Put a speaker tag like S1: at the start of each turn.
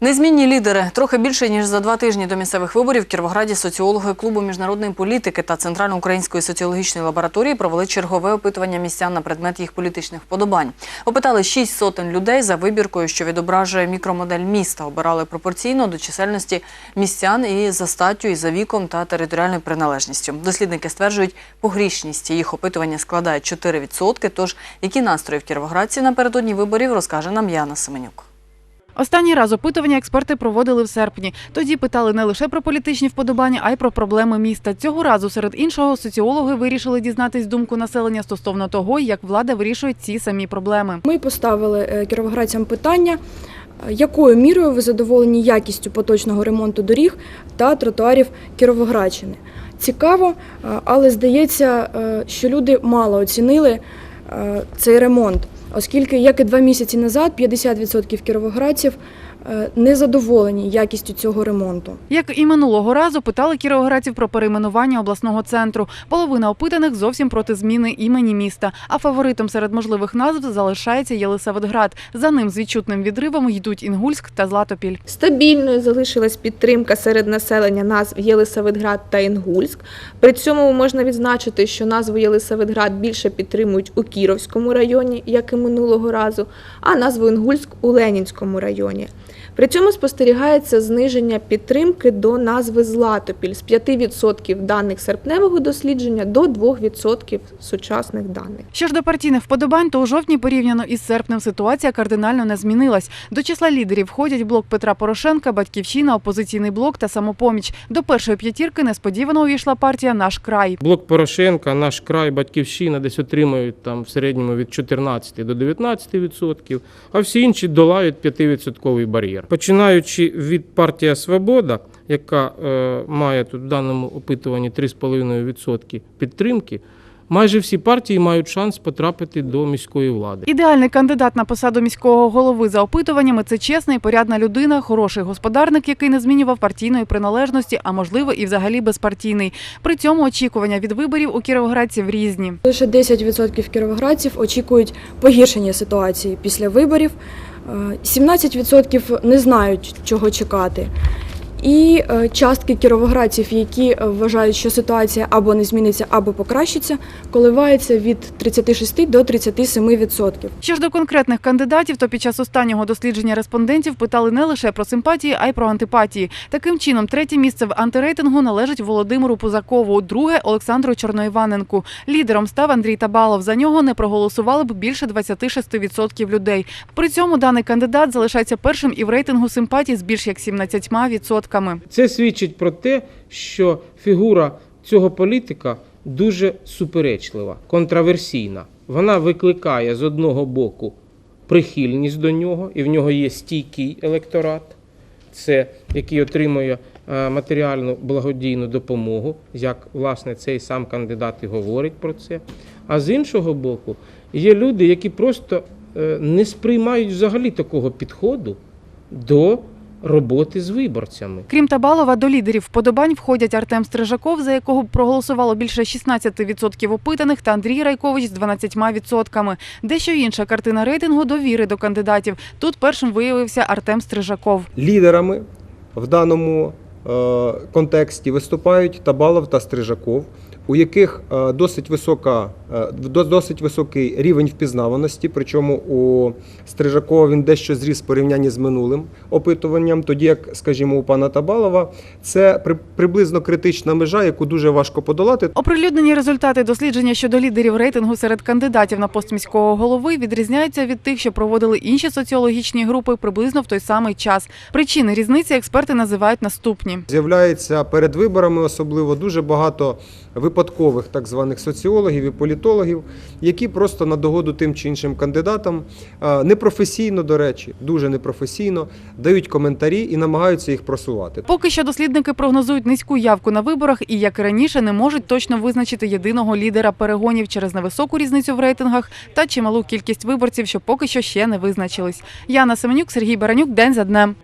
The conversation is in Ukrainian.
S1: Незмінні лідери. Трохи більше ніж за два тижні до місцевих виборів в Кіровограді соціологи клубу міжнародної політики та Центрально-української соціологічної лабораторії провели чергове опитування містян на предмет їх політичних вподобань. Опитали шість сотень людей за вибіркою, що відображує мікромодель міста. Обирали пропорційно до чисельності містян і за статтю, і за віком та територіальною приналежністю. Дослідники стверджують, погрішність їх опитування складає 4%. Тож які настрої в Кіровоградці напередодні виборів розкаже нам Яна Семенюк.
S2: Останній раз опитування експерти проводили в серпні. Тоді питали не лише про політичні вподобання, а й про проблеми міста. Цього разу серед іншого соціологи вирішили дізнатись думку населення стосовно того, як влада вирішує ці самі проблеми.
S3: Ми поставили е, кіровоградцям питання, е, якою мірою ви задоволені якістю поточного ремонту доріг та тротуарів Кіровоградщини. Цікаво, е, але здається, що люди мало оцінили цей ремонт, оскільки, як і два місяці назад, 50% кіровоградців е, не задоволені якістю цього ремонту.
S2: Як і минулого разу, питали кіровоградців про перейменування обласного центру. Половина опитаних зовсім проти зміни імені міста. А фаворитом серед можливих назв залишається Єлисаветград. За ним з відчутним відривом йдуть Інгульськ та Златопіль.
S4: Стабільною залишилась підтримка серед населення назв Єлисаветград та Інгульськ. При цьому можна відзначити, що назву Єлисаветград більше підтримують у Кіровському районі, як і минулого разу, а назву Інгульськ у Ленінському районі. При цьому спостерігається зниження підтримки до назви Златопіль з 5% даних серпневого дослідження до 2% сучасних даних.
S2: Що ж до партійних вподобань, то у жовтні порівняно із серпнем ситуація кардинально не змінилась. До числа лідерів входять блок Петра Порошенка, Батьківщина, опозиційний блок та самопоміч. До першої п'ятірки несподівано увійшла партія Наш край.
S5: Блок Порошенка, наш край, батьківщина десь отримують там в середньому від 14 до 19 відсотків, а всі інші долають 5-відсотковий бар'єр. Починаючи від партія Свобода, яка е, має тут в даному опитуванні 3,5% підтримки, майже всі партії мають шанс потрапити до міської влади.
S2: Ідеальний кандидат на посаду міського голови за опитуваннями це чесна і порядна людина, хороший господарник, який не змінював партійної приналежності, а можливо і взагалі безпартійний. При цьому очікування від виборів у кіровоградців різні.
S3: Лише 10% кіровоградців очікують погіршення ситуації після виборів. Е, 17% не знають, чого чекати. І е, частки кіровоградців, які е, вважають, що ситуація або не зміниться, або покращиться, коливається від 36 до 37%.
S2: Що ж до конкретних кандидатів, то під час останнього дослідження респондентів питали не лише про симпатії, а й про антипатії. Таким чином, третє місце в антирейтингу належить Володимиру Пузакову, друге Олександру Чорноїваненку. Лідером став Андрій Табалов. За нього не проголосували б більше 26% людей. При цьому даний кандидат залишається першим і в рейтингу симпатій з більш як 17%.
S5: Це свідчить про те, що фігура цього політика дуже суперечлива, контраверсійна. Вона викликає з одного боку прихильність до нього, і в нього є стійкий електорат, це який отримує е, матеріальну благодійну допомогу, як власне цей сам кандидат і говорить про це. А з іншого боку, є люди, які просто е, не сприймають взагалі такого підходу до роботи з виборцями.
S2: Крім Табалова, до лідерів вподобань входять Артем Стрижаков, за якого проголосувало більше 16% опитаних, та Андрій Райкович з 12%. Дещо інша картина рейтингу довіри до кандидатів. Тут першим виявився Артем Стрижаков.
S6: Лідерами в даному е, контексті виступають Табалов та Стрижаков, у яких е, досить, висока, е, до- досить високий рівень впізнаваності, причому у Стрижакова він дещо зріс в порівнянні з минулим опитуванням, тоді як, скажімо, у пана Табалова це при- приблизно критична межа, яку дуже важко подолати.
S2: Оприлюднені результати дослідження щодо лідерів рейтингу серед кандидатів на пост міського голови відрізняються від тих, що проводили інші соціологічні групи приблизно в той самий час. Причини різниці експерти називають наступні.
S6: З'являється перед виборами особливо дуже багато випадкових так званих соціологів і політологів, які просто на догоду тим чи іншим кандидатам е, непрофесійно, до речі, дуже непрофесійно дають коментарі і намагаються їх просувати.
S2: Поки що дослідники прогнозують низьку явку на виборах і, як і раніше, не можуть точно визначити єдиного лідера перегонів через невисоку різницю в рейтингах та чималу кількість виборців, що поки що ще не визначились. Яна Семенюк, Сергій Баранюк, день за днем.